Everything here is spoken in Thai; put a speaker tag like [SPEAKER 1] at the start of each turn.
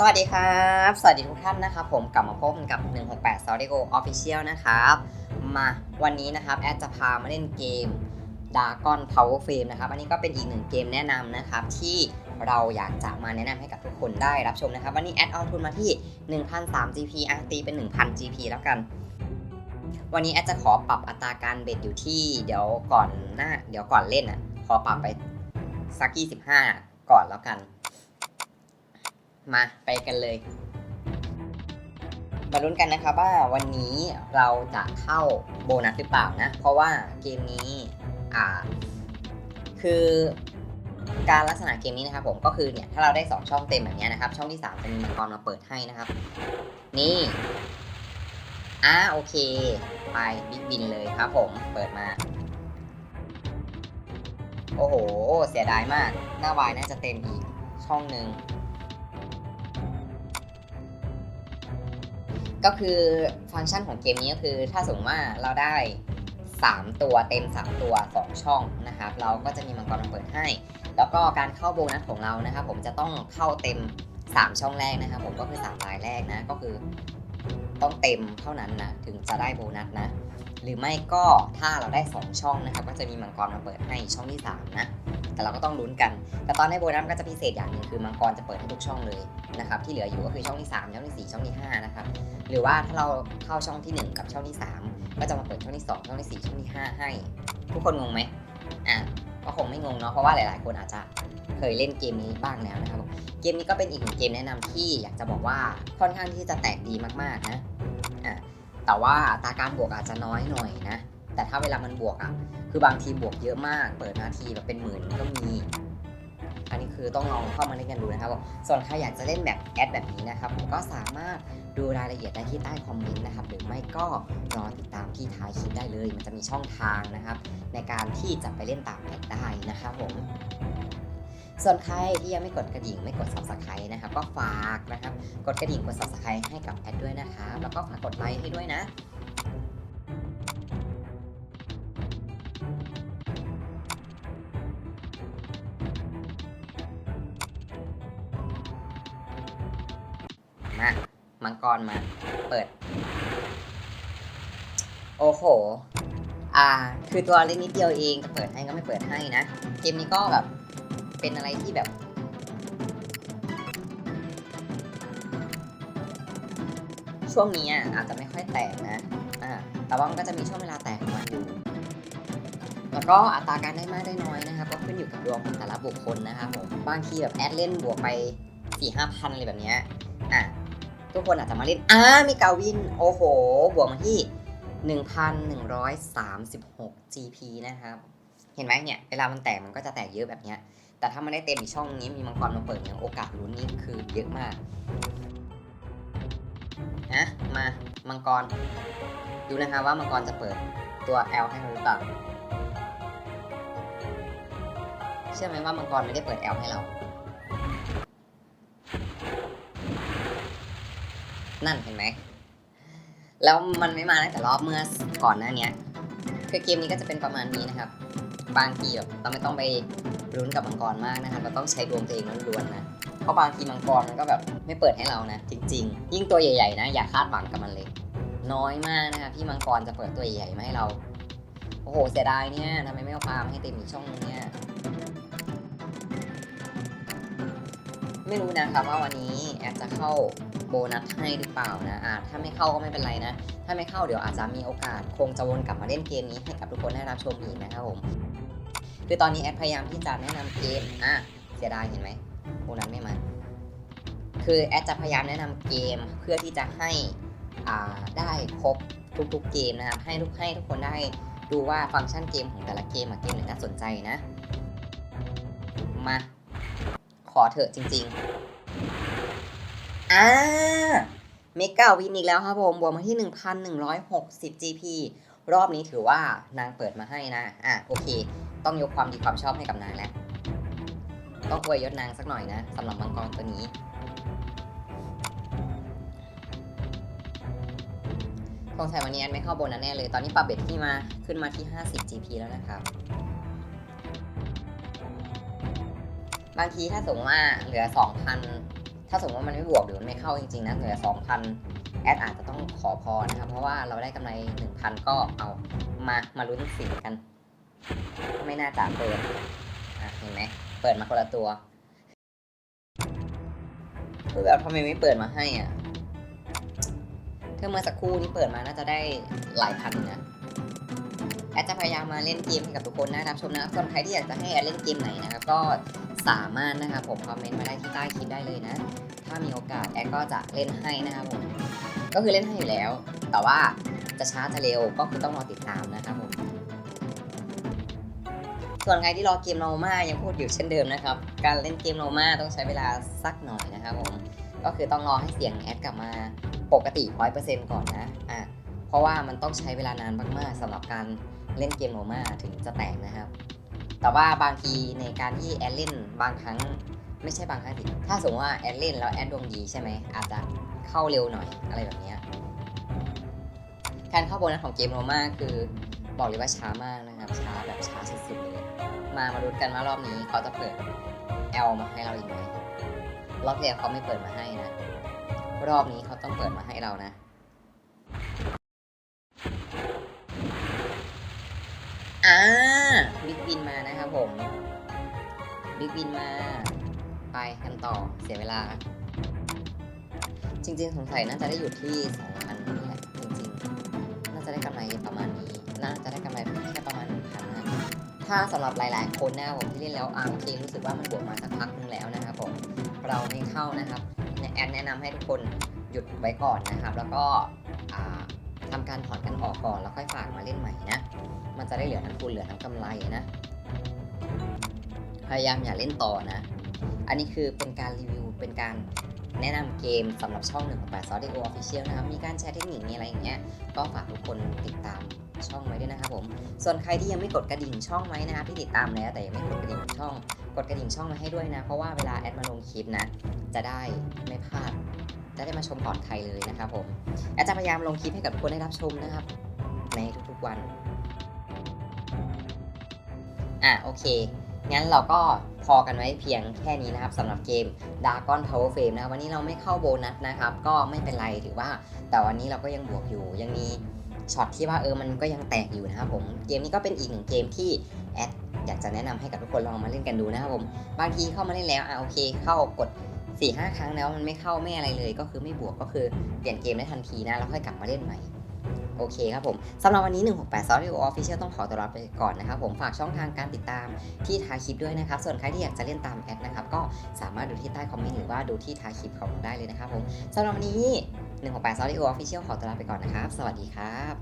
[SPEAKER 1] สวัสดีครับ สวัสดีทุกท่านนะครับ ผมกลับมาพบกันกับ 168 s o r i g o Official นะครับ มาวันนี้นะครับ แอดจะพามาเล่นเกม Dragon Power Frame นะครับ อันนี้ก็เป็นอีกหนึ่งเกมแนะนำนะครับ ที่เราอยากจะมาแนะนำให้กับทุกคนได้รับชมนะครับ วันนี้แอดเอาทุนมาที่ 1,003 GP อะตีเป็น 1,000 GP แล้วกัน วันนี้แอดจะขอปรับอัตราการเบ็ดอยู่ที่ เดี๋ยวก่อนหน้า เดี๋ยวก่อนเล่นอะ ขอปรับไปสัก25ก่อนแล้วกัน มาไปกันเลย มาลุ้นกันนะครับว่าวันนี้เราจะเข้าโบนัสหรือเปล่านะ เพราะว่าเกมนี้อ่าคือการลักษณะเกมนี้นะครับผมก็คือเนี่ยถ้าเราได้ 2 ช่องเต็มแบบนี้นะครับ ช่องที่3จะมีมังกรมาเปิดให้นะครับ นี่อ่าโอเค ไปบิ๊กบินเลยครับผมเปิดมา โอ้โห เสียดายมาก หน้าวายน่าจะเต็มอีกช่องหนึ่ง ก็คือฟังก์ชันของเกมนี้ก็คือ ถ้าสมมติว่าเราได้ 3 ตัวเต็ม 3 ตัว 2 ช่องนะครับ เราก็จะมีมังกรมาเปิดให้ แล้วก็การเข้าโบนัสของเรานะครับ ผมจะต้องเข้าเต็ม 3 ช่องแรกนะครับ ผมก็คือ3รายแรกนะ ก็คือต้องเต็มเท่านั้นนะ ถึงจะได้โบนัสนะ หรือไม่ก็ถ้าเราได้ 2 ช่องนะครับ ก็จะมีมังกรมาเปิดให้ช่องที่ 3 นะ แต่เราก็ต้องลุ้นกัน แต่ตอนในโบนัสก็จะพิเศษอย่างหนึ่งคือมังกรจะเปิดให้ทุกช่องเลยนะครับที่เหลืออยู่ก็คือช่องที่3ช่องที่ 4 ช่องที่5นะครับหรือว่าถ้าเราเข้าช่องที่ 1 กับช่องที่ 3 ก็จะมาเปิดช่องที่ 2 ช่องที่ 4 ช่องที่ 5 ให้ ทุกคนงงไหมอะก็คงไม่งงเนาะเพราะว่าหลายๆ คนอาจจะเคยเล่นเกมนี้บ้างแล้วนะครับ เกมนี้ก็เป็นอีกหนึ่งเกมแนะนำที่อยากจะบอกว่าค่อนข้างที่จะแตกดีมากๆนะอะแต่ว่าตาการบวกอาจจะน้อยหน่อยนะ แต่ถ้าเวลามันบวกอะ คือบางทีบวกเยอะมาก เปิดมาทีแบบเป็นหมื่นก็มี อันนี้คือต้องลองเข้ามาเล่นกันดูนะครับผมส่วนใครอยากจะเล่นแบบแอดแบบนี้นะครับผมก็สามารถดูรายละเอียดได้ที่ใต้คอมเมนต์นะครับ หรือไม่ก็รอติดตามที่ท้ายคลิปได้เลย มันจะมีช่องทางนะครับ ในการที่จะไปเล่นตามแอดได้นะครับผมส่วนใครที่ยังไม่กดกระดิ่งไม่กด subscribe นะครับ ก็ฝากนะครับ กดกระดิ่งกด subscribe ให้กับแอดด้วยนะครับ แล้วก็ฝากกดไลค์ให้ด้วยนะ มังกรมา เปิด โอ้โห อ่า คือตัวเล็กนิดเดียวเองจะเปิดให้ก็ไม่เปิดให้นะ เกมนี้ก็แบบ เป็นอะไรที่แบบช่วงนี้อะอาจจะไม่ค่อยแตกนะ อ่า แต่ว่ามันก็จะมีช่วงเวลาแตกมันอยู่ แล้วก็อัตราการได้มากได้น้อยนะครับ ก็ขึ้นอยู่กับดวงของแต่ละบุคคลนะครับผม บางทีแบบแอดเล่นบวกไปสี่ห้าพันอะไรแบบเนี้ย อะ ทุกคนอาจจะมาเล่นอ่ามีกาวิน โอ้โห บวกมาที่ 1,136 GP นะครับ เห็นไหมเนี่ย เวลามันแตกมันก็จะแตกเยอะแบบเนี้ยแต่ถ้ามันได้เต็มอีกช่องนี้มีมังกรมาเปิดเนี่ยโอกาสลุ้นนี่คือเยอะมากนะมา มังกร ดูนะคะว่ามังกรจะเปิดตัว L ให้เราหรือเปล่าเชื่อไหมว่ามังกรไม่ได้เปิด L ให้เรา นั่นเห็นไหม แล้วมันไม่มาตั้งแต่รอบเมื่อก่อนหน้านี้คือเกมนี้ก็จะเป็นประมาณนี้นะครับ บางทีแบบเราไม่ต้องไปรุ้นกับมังกรมากนะครับ เราต้องใช้ดวงตัวเองล้วนๆนะ เพราะบางทีมังกรมันก็แบบไม่เปิดให้เรานะ จริง ๆ ยิ่งตัวใหญ่ๆนะ อย่าคาดหวังกับมันเลย น้อยมากนะครับที่มังกรจะเปิดตัวใหญ่ๆมาให้เรา โอ้โหเสียดายเนี่ยทำไมไม่เอาปลามให้เต็มอีกช่องนึงเนี่ยไม่รู้นะครับว่าวันนี้แอดจะเข้า โบนัสให้หรือเปล่านะอ่าถ้าไม่เข้าก็ไม่เป็นไรนะ ถ้าไม่เข้าเดี๋ยวอาจจะมีโอกาสคงจะวนกลับมาเล่นเกมนี้ให้กับทุกคนได้รับชมอีกนะครับผมคือตอนนี้แอดพยายามที่จะแนะนำเกมอะเสียดายเห็นไหมโบนัสไม่มาคือแอดจะพยายามแนะนำเกมเพื่อที่จะให้อ่าได้ครบทุกๆเกมนะครับให้ทุกให้ทุกคนได้ดูว่าฟังก์ชันเกมของแต่ละเกมอะเกมไหนน่าสนใจนะ มา ขอเถอะจริง ๆ อ่าเมกาวินอีกแล้วครับผมบวกมาที่ 1,160 GP รอบนี้ถือว่านางเปิดมาให้นะ อะโอเค ต้องยกความดีความชอบให้กับนางแล้วต้องอวยยศนางสักหน่อยนะสำหรับมังกรตัวนี้ คงใส่วันนี้แอนไม่เข้าโบนัสแน่เลย ตอนนี้ปรับเบ็ดที่มาขึ้นมาที่ 50 GP แล้วนะครับ บางทีถ้าสมมติว่าเหลือ 2,000 ถ้าสมมติว่ามันไม่บวกหรือมันไม่เข้าจริงๆนะเหลือสองพันแอดอาจจะต้องขอพอนะครับ เพราะว่าเราได้กำไรหนึ่งพันก็เอามามาลุ้นสีกัน ไม่น่าจะเปิดเห็นไหมเปิดมาคนละตัวคือแบบทำไมไม่เปิดมาให้อะเธอเมื่อสักครู่นี้เปิดมาน่าจะได้หลายพันนะ แอดจะพยายามมาเล่นเกมให้กับทุกคนนะครับชมนะส่วนใครที่อยากจะให้แอดเล่นเกมไหนนะครับก็สามารถนะครับผมคอมเมนต์มาได้ที่ใต้คลิปได้เลยนะ ถ้ามีโอกาสแอดก็จะเล่นให้นะครับผมก็คือเล่นให้อยู่แล้ว แต่ว่าจะช้าจะเร็วก็คือต้องรอติดตามนะครับผมส่วนใครที่รอเกมโนมายังพูดอยู่เช่นเดิมนะครับ การเล่นเกมโนมาต้องใช้เวลาสักหน่อยนะครับผมก็คือต้องรอให้เสียงแอดกลับมาปกติ100%ก่อนนะอะ เพราะว่ามันต้องใช้เวลานานมากๆสำหรับการเล่นเกมโนมาถึงจะแตกนะครับ แต่ว่าบางทีในการที่แอดเล่นบางครั้งไม่ใช่บางครั้งสิถ้าสมมติว่าแอดเล่นแล้วแอดดวงดีใช่ไหมอาจจะเข้าเร็วหน่อยอะไรแบบนี้การเข้าโบนัสของเกมโนมาคือบอกเลยว่าช้ามากนะครับ ช้าแบบช้าสุดๆเลยมามาดูกันว่ารอบนี้เขาจะเปิด L มาให้เราอีกไหมรอบแล้วเขาไม่เปิดมาให้นะ รอบนี้เขาต้องเปิดมาให้เรานะ อ่าบิ๊กวินมานะครับผมบิ๊กวินมา ไปกันต่อเสียเวลา จริง ๆ สงสัยน่าจะได้อยู่ที่2,000นี่แหละจริงๆ น่าจะได้กำไรประมาณนี้ น่าจะได้กำไรแค่ประมาณ1,000นะถ้าสำหรับหลาย ๆ คนนะครับผมที่เล่นแล้วอาร์มเครู้สึกว่ามันบวกมาสักพักนึงแล้วนะครับผมเราไม่เข้านะครับแอดแนะนำให้ทุกคนหยุดไว้ก่อนนะครับ แล้วก็อ่า ทำการถอนกันออกก่อนแล้วค่อยฝากมาเล่นใหม่นะ มันจะได้เหลือทั้งทุนเหลือทั้งกำไรนะ พยายามอย่าเล่นต่อนะ อันนี้คือเป็นการรีวิวเป็นการแนะนำเกมสำหรับช่อง1 8 s o d i o Official นะครับ มีการแชร์เทคนิค มีอะไรอย่างเงี้ย ก็ฝากทุกคนติดตามช่องไว้ด้วยนะครับผม ส่วนใครที่ยังไม่กดกระดิ่งช่องไว้นะครับที่ติดตามแล้วแต่ยังไม่กดกระดิ่งช่อง กดกระดิ่งช่องไว้ให้ด้วยนะ เพราะว่าเวลาแอดมาลงคลิปนะ จะได้ไม่พลาด จะได้มาชมก่อนใครเลยนะครับผมแอดจะพยายามลงคลิปให้กับทุกคนได้รับชมนะครับ ในทุกๆวันอะโอเค งั้นเราก็พอกันไว้เพียงแค่นี้นะครับสำหรับเกม Dragon Power Frame นะครับวันนี้เราไม่เข้าโบนัสนะครับ ก็ไม่เป็นไรถือว่า แต่วันนี้เราก็ยังบวกอยู่ยังมีช็อตที่ว่าเออมันก็ยังแตกอยู่นะครับผมเกมนี้ก็เป็นอีกหนึ่งเกมที่แอดอยากจะแนะนำให้กับทุกคนลองมาเล่นกันดูนะครับผมบางทีเข้ามาเล่นแล้วอะโอเค เข้ากด 4ี่ห้าครั้งแล้วมันไม่เข้าไม่อะไรเลย ก็คือไม่บวกก็คือเปลี่ยนเกมได้ทันทีนะแล้วค่อยกลับมาเล่นใหม่โอเคครับผมสำหรับวันนี้ 168 Sorry Official ต้องขอตัวลาไปก่อนนะครับผมฝากช่องทางการติดตามที่ท้ายคลิปด้วยนะครับ ส่วนใครที่อยากจะเล่นตามแอดนะครับ ก็สามารถดูที่ใต้คอมเมนต์หรือว่าดูที่ท้ายคลิปของเราได้เลยนะครับผมสำหรับวันนี้ 168 Sorry Official ขอตัวลาไปก่อนนะครับ สวัสดีครับ